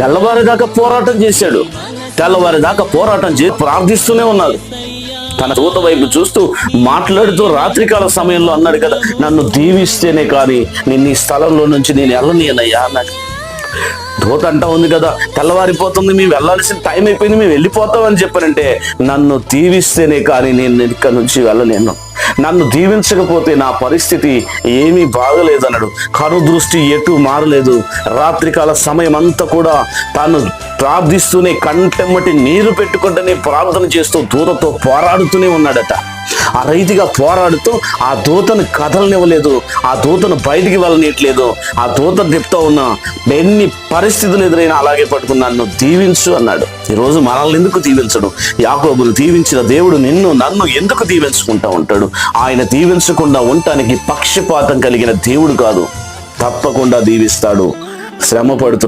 తెల్లవారిదాకా పోరాటం చేశాడు. తెల్లవారిదాకా పోరాటం చేసి ప్రార్థిస్తూనే ఉన్నాడు. తన దూత వైపు చూస్తూ మాట్లాడుతూ రాత్రికాల సమయంలో అన్నాడు కదా నన్ను దీవిస్తేనే కానీ నేను ఈ స్థలంలో నుంచి నేను వెళ్ళనీయనయ్యా అన్నాడు. దూత అంటా ఉంది కదా తెల్లవారిపోతుంది మేము వెళ్ళాల్సిన టైం అయిపోయింది మేము వెళ్ళిపోతామని చెప్పారంటే నన్ను దీవిస్తేనే కానీ నేను ఇక్కడ నుంచి వెళ్ళలేను. నన్ను దీవించకపోతే నా పరిస్థితి ఏమీ బాగలేదన్నాడు. కను దృష్టి ఎటు మారలేదు. రాత్రికాల సమయం అంతా కూడా తాను ప్రార్థిస్తూనే కంటెమ్మటి నీరు పెట్టుకుంటూనే ప్రార్థన చేస్తూ దూరంతో పోరాడుతూనే ఉన్నాడట. ఆ రైతుగా పోరాడుతూ ఆ దూతను కదలనివ్వలేదు ఆ దూతను బయటికి వెళ్ళనీయట్లేదు ఆ దూత చెప్తా ఉన్న ఎన్ని పరిస్థితులు ఎదురైనా అలాగే పట్టుకున్నాను నన్ను దీవించు అన్నాడు. ఈరోజు మనల్ని ఎందుకు దీవించడు? యాకోబును దీవించిన దేవుడు నిన్ను నన్ను ఎందుకు దీవించుకుంటా ఉంటాడు? ఆయన దీవించకుండా ఉండటానికి పక్షపాతం కలిగిన దేవుడు కాదు తప్పకుండా దీవిస్తాడు. శ్రమ పడుతున్న